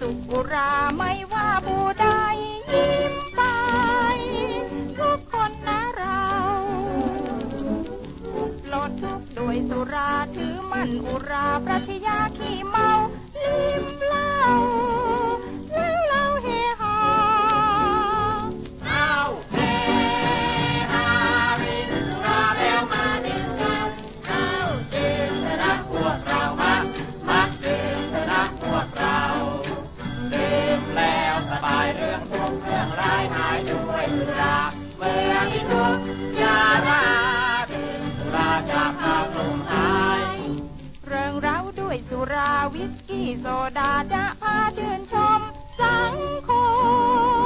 สุขอุราไม่ว่าผู้ใดยิ้มไป ทุกคนนะเราหลดทุกโดยสุราถือมันอุราประชญาขี้เมา ลิ้มเหล้า ราวิสกี้โซดาจะพาเดินชมสังค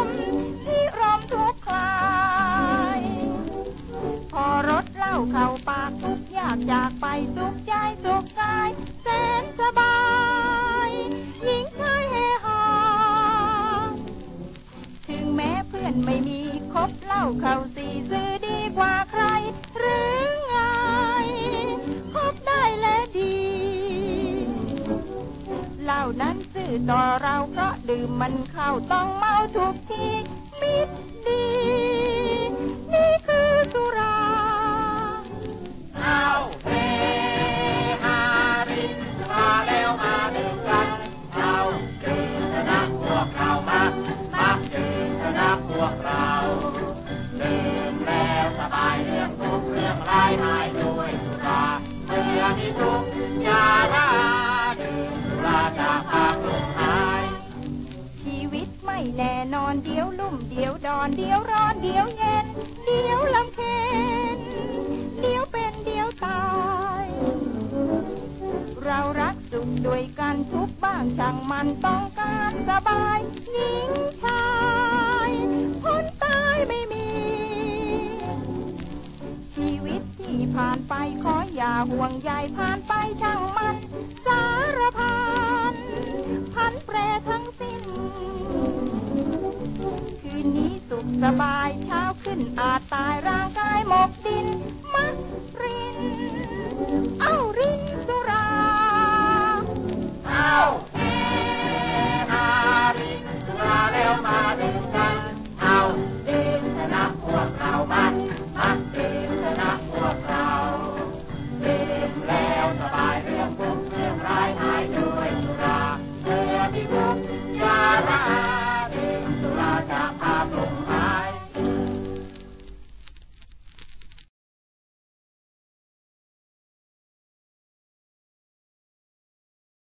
มที่รมทุกคลาย พอรถเหล้าเข้าปากทุกอยากจากไปสุขใจสุขกายแสนสบายหญิงชายเฮฮาถึงแม้เพื่อนไม่มีคบเหล้าเข้าสีซื้อดีกว่าใคร นั้นซื่อต่อเราเพราะดื่มมันเข้าต้องเมาทุกทีมิดดี แน่นอนเดี๋ยวลุ่มเดี๋ยวดอนเดี๋ยวร้อนเดี๋ยวเย็น เดี๋ยวลำเค็นเดี๋ยวเป็นเดี๋ยวตาย เรารักสุขด้วยกันทุกบ้างช่างมันต้องการสบายหญิงชายพ้นตายไม่มี ชีวิตที่ผ่านไปขออย่าห่วงใยผ่านไปช่างมัน สารพันพันแปรทั้งสิ้น ขึ้นอาจตายร่างกายหมกดินมักริน เอารินสุรา เอาเฮนารินสุราแล้วมาดินกัน เอาดินชนะพวกเรามันมันดินชนะพวกเราดินแล้วสบาย